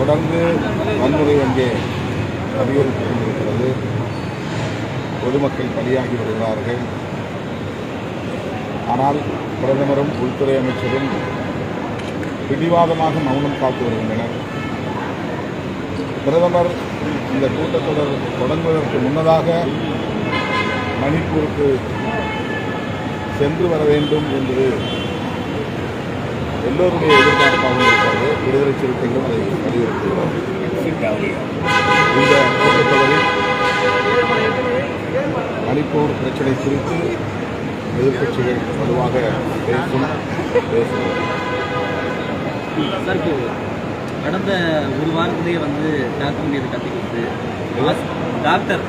தொடர்ந்து வன்முறை அங்கே அதிகரித்துக் கொண்டிருக்கிறது பொதுமக்கள் பலியாகி வருகிறார்கள். ஆனால் பிரதமரும் உள்துறை அமைச்சரும் பிடிவாதமாக மௌனம் காத்து வருகின்றனர். பிரதமர் இந்த கூட்டத்தொடர் தொடங்குவதற்கு முன்னதாக மணிப்பூருக்கு சென்று வர வேண்டும் என்பது எல்லோருடைய எதிர்பார்ப்பாகவும் இருக்கிறது விடுதலை சிறுத்தைகளும் அதை வலியுறுத்துகிறோம் இந்த கூட்டத்தொடரில் மணிப்பூர் பிரச்சனை குறித்து எதிர்கட்சிகள் வலுவாக பேசும் பேசும் கடந்த ஒரு வாரத்திலேயே வந்து டாக்டர் மீது கத்தி கொடுத்து டாக்டர்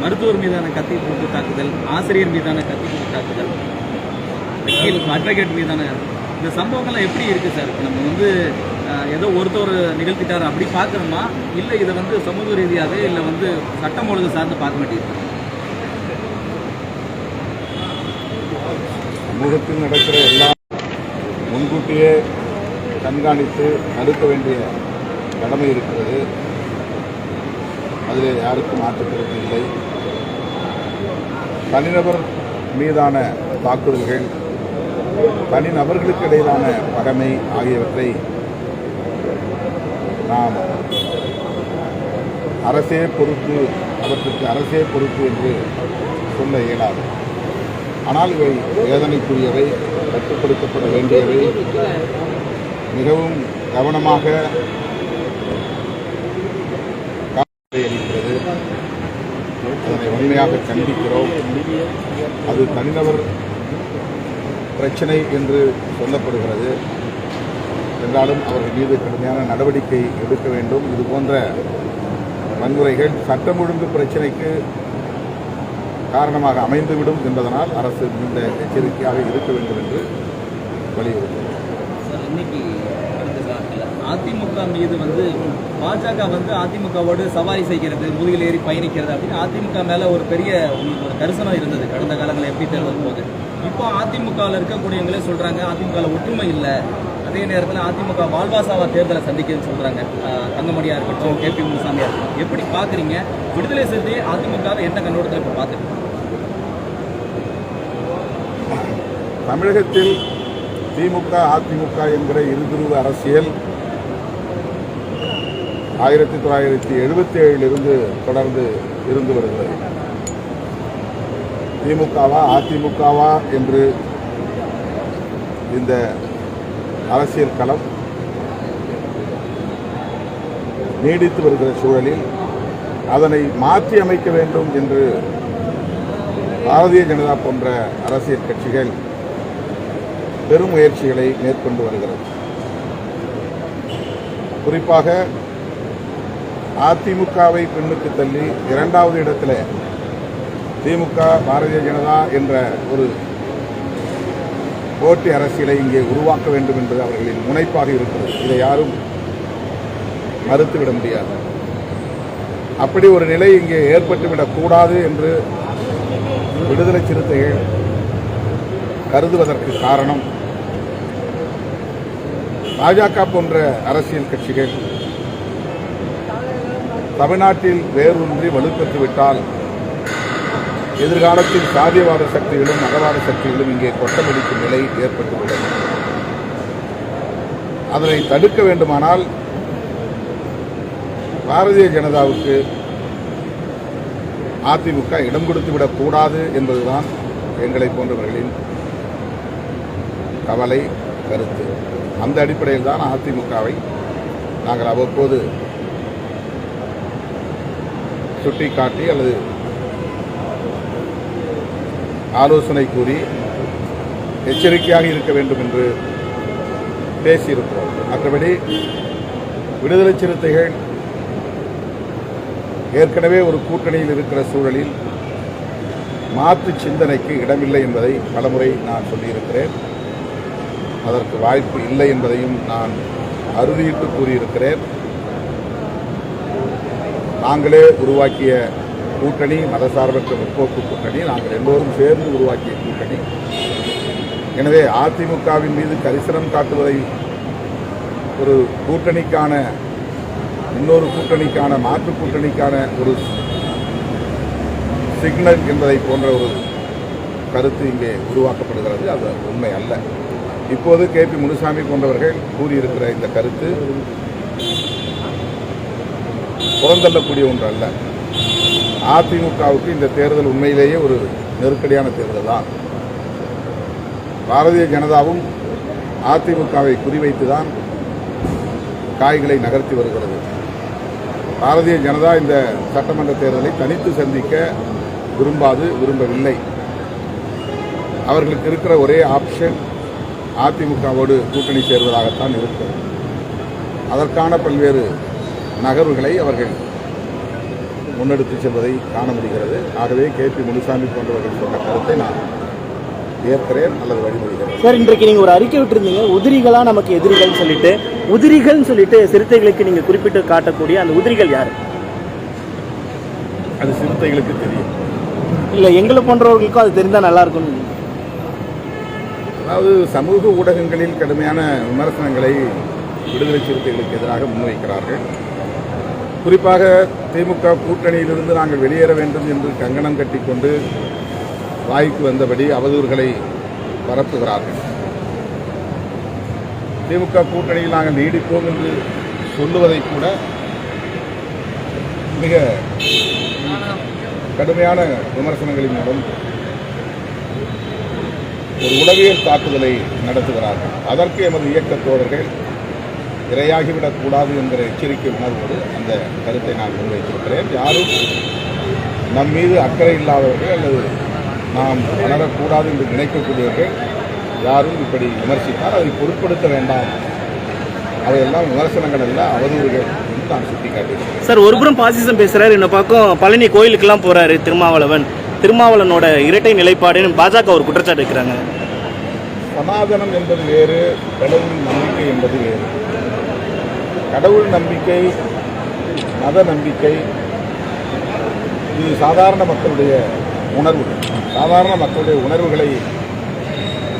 மருத்துவர் மீதான கத்தி கொடுத்து தாக்குதல் ஆசிரியர் மீதான கத்தி கொடுத்து தாக்குதல் வக்கீல் அட்வொகேட் மீதான இந்த சம்பவங்கள்லாம் எப்படி இருக்கு சார்? நம்ம வந்து ஏதோ ஒருத்தர் நிகழ்த்திட்டார் அப்படி பார்க்கணுமா? இல்லை இதை வந்து சமூக ரீதியாகவே இல்லை வந்து சட்டம் ஒழுங்கு சார்ந்து பார்க்க வேண்டியது? சமூகத்தில் நடக்கிற எல்லா முன்கூட்டியே கண்காணித்து தடுக்க வேண்டிய கடமை இருக்கிறது. அதில் யாருக்கும் மாற்றுக்கருத்து இல்லை. தனிநபர் மீதான தாக்குதல்கள் தனிநபர்களுக்கு இடையிலான பகமை ஆகியவற்றை நாம் அரசே பொறுப்பு அவற்றுக்கு அரசே பொறுப்பு என்று சொல்ல இயலாது. ஆனால் இவை வேதனைக்குரியவை கட்டுப்படுத்தப்பட வேண்டியவை. மிகவும் கவனமாக காவலை அதனை உண்மையாக கண்டிக்கிறோம். அது தனிநபர் பிரச்சனை என்று சொல்லப்படுகிறது. என்றாலும் அவர்கள் மீது கடுமையான நடவடிக்கை எடுக்க வேண்டும். இது போன்ற வன்முறைகள் சட்டம் ஒழுங்கு பிரச்சனைக்கு காரணமாக அமைந்துவிடும் என்பதனால் அரசு மிகுந்த எச்சரிக்கையாக இருக்க வேண்டும் என்று வலியுறுத்தும் அதிமுக மீது வந்து பாஜக வந்து அதிமுகவோடு சவாரி செய்கிறது முதுகில் ஏறி பயணிக்கிறது அப்படின்னு அதிமுக மேல ஒரு பெரிய உங்களுக்கு ஒரு கரிசனம் இருந்தது கடந்த காலங்களில் எப்படி தேர்தல் போது இப்போ அதிமுகவில் இருக்கக்கூடியவங்களே சொல்றாங்க அதிமுகவில் ஒற்றுமை இல்லை. அதே நேரத்தில் அதிமுக வாழ்வாசாவா தேர்தலை சந்திக்குதுன்னு சொல்றாங்க. தங்கமணியாக இருக்கட்டும் கே பி முனுசாமியாக இருக்கட்டும். எப்படி பாக்குறீங்க? விடுதலை சிறுத்தை அதிமுக என்ன கண்ணோட்டத்தில் இப்போ பார்த்துருக்கோம் தமிழகத்தில் திமுக அதிமுக என்கிற இருதுருவ அரசியல் ஆயிரத்தி தொள்ளாயிரத்தி எழுபத்தி ஏழிலிருந்து தொடர்ந்து இருந்து வருகிறது. திமுகவா அதிமுகவா என்று இந்த அரசியல் களம் நீடித்து வருகிற சூழலில் அதனை மாற்றி அமைக்க வேண்டும் என்று பாரதிய ஜனதா போன்ற அரசியல் கட்சிகள் பெரும் முயற்சிகளை மேற்கொண்டு வருகிறது. குறிப்பாக அதிமுகவை பின்னுக்கு தள்ளி இரண்டாவது இடத்தில் திமுக பாரதிய ஜனதா என்ற ஒரு போட்டி அரசியலை இங்கே உருவாக்க வேண்டும் என்பது அவர்களின் முனைப்பாக இருக்கிறது. இதை யாரும் மறுத்துவிட முடியாது. அப்படி ஒரு நிலை இங்கே ஏற்பட்டுவிடக் கூடாது என்று விடுதலை சிறுத்தைகள் கருதுவதற்கு காரணம் பாஜக போன்ற அரசியல் கட்சிகள் தமிழ்நாட்டில் வேரூன்றி வலுப்பெற்றுவிட்டால் எதிர்காலத்தில் சாதியவாத சக்திகளும் மதவாத சக்திகளும் இங்கே கொட்டமடிக்கும் நிலை ஏற்பட்டுவிடும். அதனை தடுக்க வேண்டுமானால் பாரதிய ஜனதாவுக்கு அதிமுக இடம் கொடுத்துவிடக் விடக்கூடாது என்பதுதான் எங்களை போன்றவர்களின் கவலை கருத்து. அந்த அடிப்படையில் தான் அதிமுகவை நாங்கள் அவ்வப்போது சுட்டிக்காட்டி அல்லது ஆலோசனை கூறி எச்சரிக்கையாக இருக்க வேண்டும் என்று பேசியிருக்கிறோம். மற்றபடி விடுதலை சிறுத்தைகள் ஏற்கனவே ஒரு கூட்டணியில் இருக்கிற சூழலில் மாற்று சிந்தனைக்கு இடமில்லை என்பதை பலமுறை நான் சொல்லியிருக்கிறேன். அதற்கு வாய்ப்பு இல்லை என்பதையும் நான் அறுதியிட்டு கூறியிருக்கிறேன். நாங்களே உருவாக்கிய கூட்டணி மதசார்பற்ற முற்போக்கு கூட்டணி நாங்கள் எல்லோரும் சேர்ந்து உருவாக்கிய கூட்டணி. எனவே அதிமுகவின் மீது கரிசனம் காட்டுவதை ஒரு கூட்டணிக்கான இன்னொரு கூட்டணிக்கான மாற்று கூட்டணிக்கான ஒரு சிக்னல் என்பதை போன்ற ஒரு கருத்து இங்கே உருவாக்கப்படுகிறது. அது உண்மை அல்ல. இப்போது கே பி முனுசாமி போன்றவர்கள் கூறியிருக்கிற இந்த கருத்து புறந்தள்ளக்கூடிய ஒன்று அல்ல. அதிமுகவுக்கு இந்த தேர்தல் உண்மையிலேயே ஒரு நெருக்கடியான தேர்தல் தான். பாரதிய ஜனதாவும் அதிமுகவை குறிவைத்து தான் காய்களை நகர்த்தி வருகிறது. பாரதிய ஜனதா இந்த சட்டமன்ற தேர்தலை தனித்து சந்திக்க விரும்பாது விரும்பவில்லை. அவர்களுக்கு இருக்கிற ஒரே ஆப்ஷன் அதிமுகவோடு கூட்டணி சேர்வதாகத்தான் இருக்கிறது. அதற்கான பல்வேறு நகர்வுகளை அவர்கள் முன்னெடுத்து செல்வதை காண முடிகிறது. ஆகவே கே. பி. முனுசாமி போன்றவர்கள் சொன்ன கருத்தை நான் ஏற்கிறேன். அல்லது வழிமொழிகிறேன். சார் இன்றைக்கு நீங்க ஒரு அறிக்கை விட்டுருந்தீங்க. உதிரிகளா நமக்கு எதிரிகள் சொல்லிட்டு உதிரிகள்னு சொல்லிட்டு சிறுத்தைகளுக்கு நீங்க குறிப்பிட்டு காட்டக்கூடிய அந்த உதிரிகள் யாரு? அது சிறுத்தைகளுக்கு தெரியும். இல்ல எங்களை போன்றவர்களுக்கும் அது தெரிந்தா நல்லா இருக்கும் அதாவது சமூக ஊடகங்களில் கடுமையான விமர்சனங்களை விடுதலை சிறுத்தைகளுக்கு எதிராக முன்வைக்கிறார்கள். குறிப்பாக திமுக கூட்டணியிலிருந்து நாங்கள் வெளியேற வேண்டும் என்று கங்கணம் கட்டிக்கொண்டு வாய்க்கு வந்தபடி அவதூறுகளை பரப்புகிறார்கள். திமுக கூட்டணியில் நாங்கள் நீடிப்போம் என்று சொல்லுவதை கூட மிக கடுமையான விமர்சனங்களின் மூலம் ஒரு உளவியல் தாக்குதலை நடத்துகிறார்கள். அதற்கு எமது இயக்க தோழர்கள் இரையாகிவிடக் கூடாது என்கிற எச்சரிக்கை உணர்வோடு அந்த கருத்தை நான் முன்வைத்திருக்கிறேன். யாரும் நம் மீது அக்கறை இல்லாதவர்கள் அல்லது நாம் வளரக்கூடாது என்று நினைக்கக்கூடியவர்கள் யாரும் இப்படி விமர்சித்தால் அதை பொருட்படுத்த வேண்டாம். அவையெல்லாம் விமர்சனங்கள் அல்ல அவதூறுகள் என்று நான் சுட்டிக்காட்டியிருக்கிறேன் சார் ஒருபுறம் பாசிசம் பேசுறாரு. இந்த பக்கம் பழனி கோயிலுக்கெல்லாம் போறாரு திருமாவளவன். திருமாவளவனோட இரட்டை நிலைப்பாடுன்னு பாஜக ஒரு குற்றச்சாட்டு வைக்கிறாங்க. சனாதனம் என்பது வேறு கடவுள் நம்பிக்கை என்பது வேறு. கடவுள் நம்பிக்கை மத நம்பிக்கை இது சாதாரண மக்களுடைய உணர்வு. சாதாரண மக்களுடைய உணர்வுகளை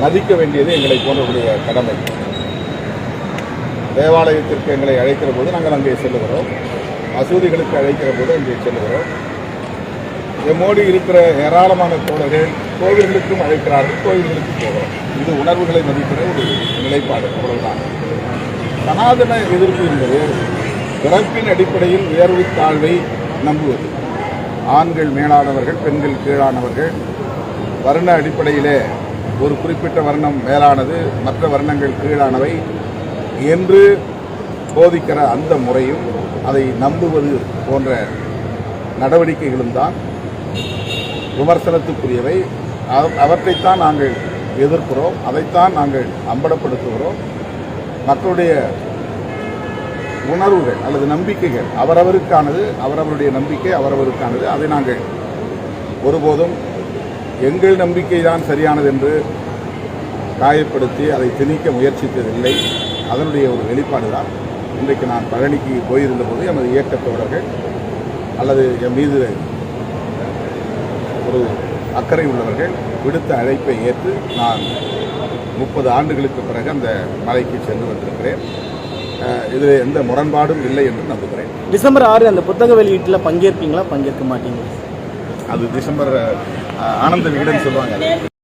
மதிக்க வேண்டியது எங்களை போன்றவருடைய கடமை. தேவாலயத்திற்கு எங்களை அழைக்கிற போது நாங்கள் அங்கே செல்லுகிறோம். மசூதிகளுக்கு அழைக்கிற போது அங்கே செல்லுகிறோம். எம்மோடு இருக்கிற ஏராளமான தோழர்கள் கோவில்களுக்கும் அழைக்கிறார்கள் கோவில்களுக்கு போகிறோம். இது உணர்வுகளை மதிக்கிற ஒரு நிலைப்பாடு. அவ்வளவுதான். சனாதன எதிர்ப்பு என்பது பிறப்பின் அடிப்படையில் உயர்வு தாழ்வை நம்புவது. ஆண்கள் மேலானவர்கள் பெண்கள் கீழானவர்கள். வர்ண அடிப்படையிலே ஒரு குறிப்பிட்ட வர்ணம் மேலானது மற்ற வர்ணங்கள் கீழானவை என்று போதிக்கிற அந்த முறையும் அதை நம்புவது போன்ற நடவடிக்கைகளும் தான் விமர்சனத்துக்குரியவை. அவ- அவற்றைத்தான் நாங்கள் எதிர்க்கிறோம் அதைத்தான் நாங்கள் அம்பலப்படுத்துகிறோம். மக்களுடைய உணர்வுகள் அல்லது நம்பிக்கைகள் அவரவருக்கானது அவரவருடைய நம்பிக்கை அவரவருக்கானது. அதை நாங்கள் ஒருபோதும் எங்கள் நம்பிக்கை தான் சரியானது என்று காயப்படுத்தி அதை திணிக்க முயற்சித்ததில்லை. அதனுடைய ஒரு வெளிப்பாடு தான் இன்றைக்கு நான் பழனிக்கு போயிருந்தபோது எமது இயக்கத்தோழர்கள் அல்லது என் மீது ஒரு அக்கறை உள்ளவர்கள் விடுத்த அழைப்பை ஏற்று நான் முப்பது ஆண்டுகளுக்கு பிறகு அந்த மலைக்கு சென்று வந்திருக்கிறேன். இதில் எந்த முரண்பாடும் இல்லை என்று நம்புகிறேன். டிசம்பர் ஆறு அந்த புத்தக வெளியீட்டில் பங்கேற்பீங்களா? பங்கேற்க மாட்டீங்களா? அது டிசம்பர் ஆனந்த விகடன் சொல்லுவாங்க.